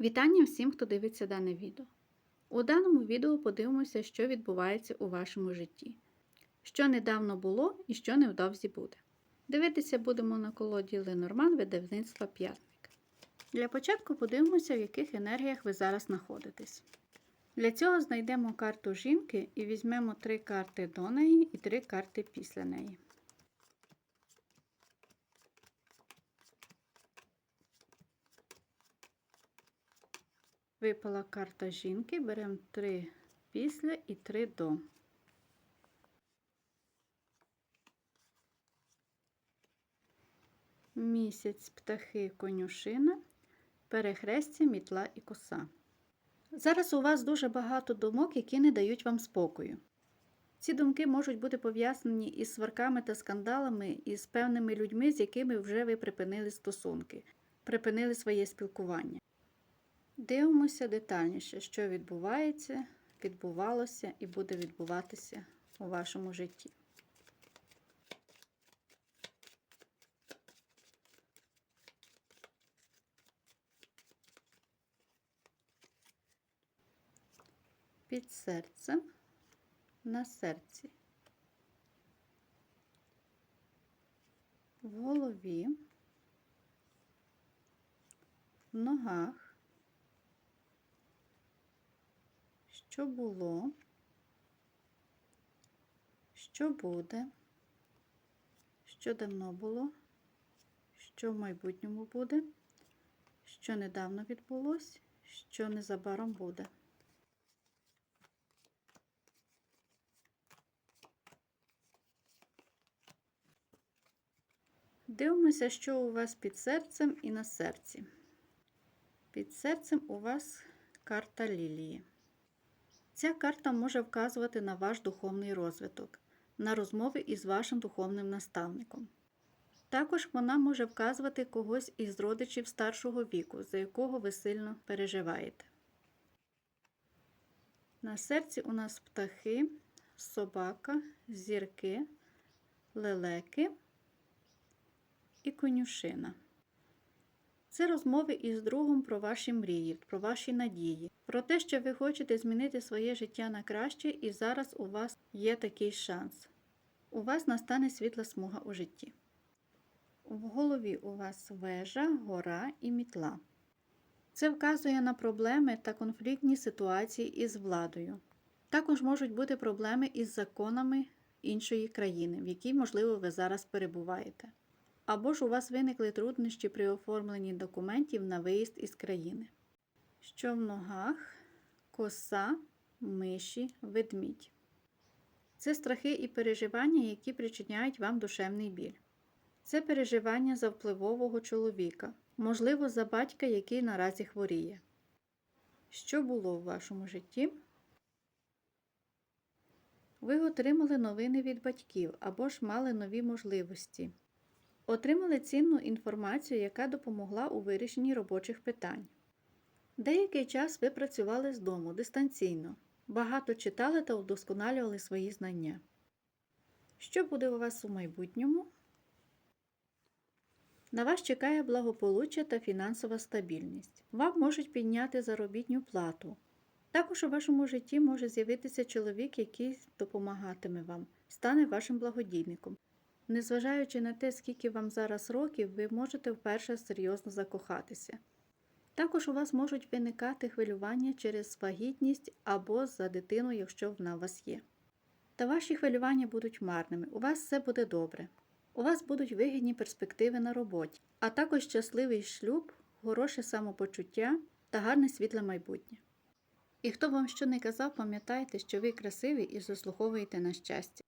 Вітання всім, хто дивиться дане відео. У даному відео подивимося, що відбувається у вашому житті, що недавно було і що невдовзі буде. Дивитися будемо на колоді Ленорман видавництва П'ятник. Для початку подивимося, в яких енергіях ви зараз знаходитесь. Для цього знайдемо карту жінки і візьмемо три карти до неї і три карти після неї. Випала карта жінки, беремо три після і три до. Місяць, птахи, конюшина, перехрестя, мітла і коса. Зараз у вас дуже багато думок, які не дають вам спокою. Ці думки можуть бути пов'язані із сварками та скандалами із певними людьми, з якими вже ви припинили стосунки, припинили своє спілкування. Дивимося детальніше, що відбувається, відбувалося і буде відбуватися у вашому житті. Під серцем на серці, в голові, в ногах. Що було, що буде, що давно було, що в майбутньому буде, що недавно відбулось, що незабаром буде. Дивимося, що у вас під серцем і на серці. Під серцем у вас карта лілії. Ця карта може вказувати на ваш духовний розвиток, на розмови із вашим духовним наставником. Також вона може вказувати когось із родичів старшого віку, за якого ви сильно переживаєте. На серці у нас птахи, собака, зірки, лелеки і конюшина. Це розмови із другом про ваші мрії, про ваші надії, про те, що ви хочете змінити своє життя на краще, і зараз у вас є такий шанс. У вас настане світла смуга у житті. В голові у вас вежа, гора і мітла. Це вказує на проблеми та конфліктні ситуації із владою. Також можуть бути проблеми із законами іншої країни, в якій, можливо, ви зараз перебуваєте або ж у вас виникли труднощі при оформленні документів на виїзд із країни. Що в ногах, коса, миші, ведмідь. Це страхи і переживання, які причиняють вам душевний біль. Це переживання за впливового чоловіка, можливо, за батька, який наразі хворіє. Що було в вашому житті? Ви отримали новини від батьків або ж мали нові можливості. Отримали цінну інформацію, яка допомогла у вирішенні робочих питань. Деякий час ви працювали з дому дистанційно, багато читали та вдосконалювали свої знання. Що буде у вас у майбутньому? На вас чекає благополуччя та фінансова стабільність. Вам можуть підняти заробітню плату. Також у вашому житті може з'явитися чоловік, який допомагатиме вам, стане вашим благодійником. Незважаючи на те, скільки вам зараз років, ви можете вперше серйозно закохатися. Також у вас можуть виникати хвилювання через вагітність або за дитину, якщо вона у вас є. Та ваші хвилювання будуть марними, у вас все буде добре. У вас будуть вигідні перспективи на роботі, а також щасливий шлюб, хороше самопочуття та гарне світле майбутнє. І хто вам що не казав, пам'ятайте, що ви красиві і заслуговуєте на щастя.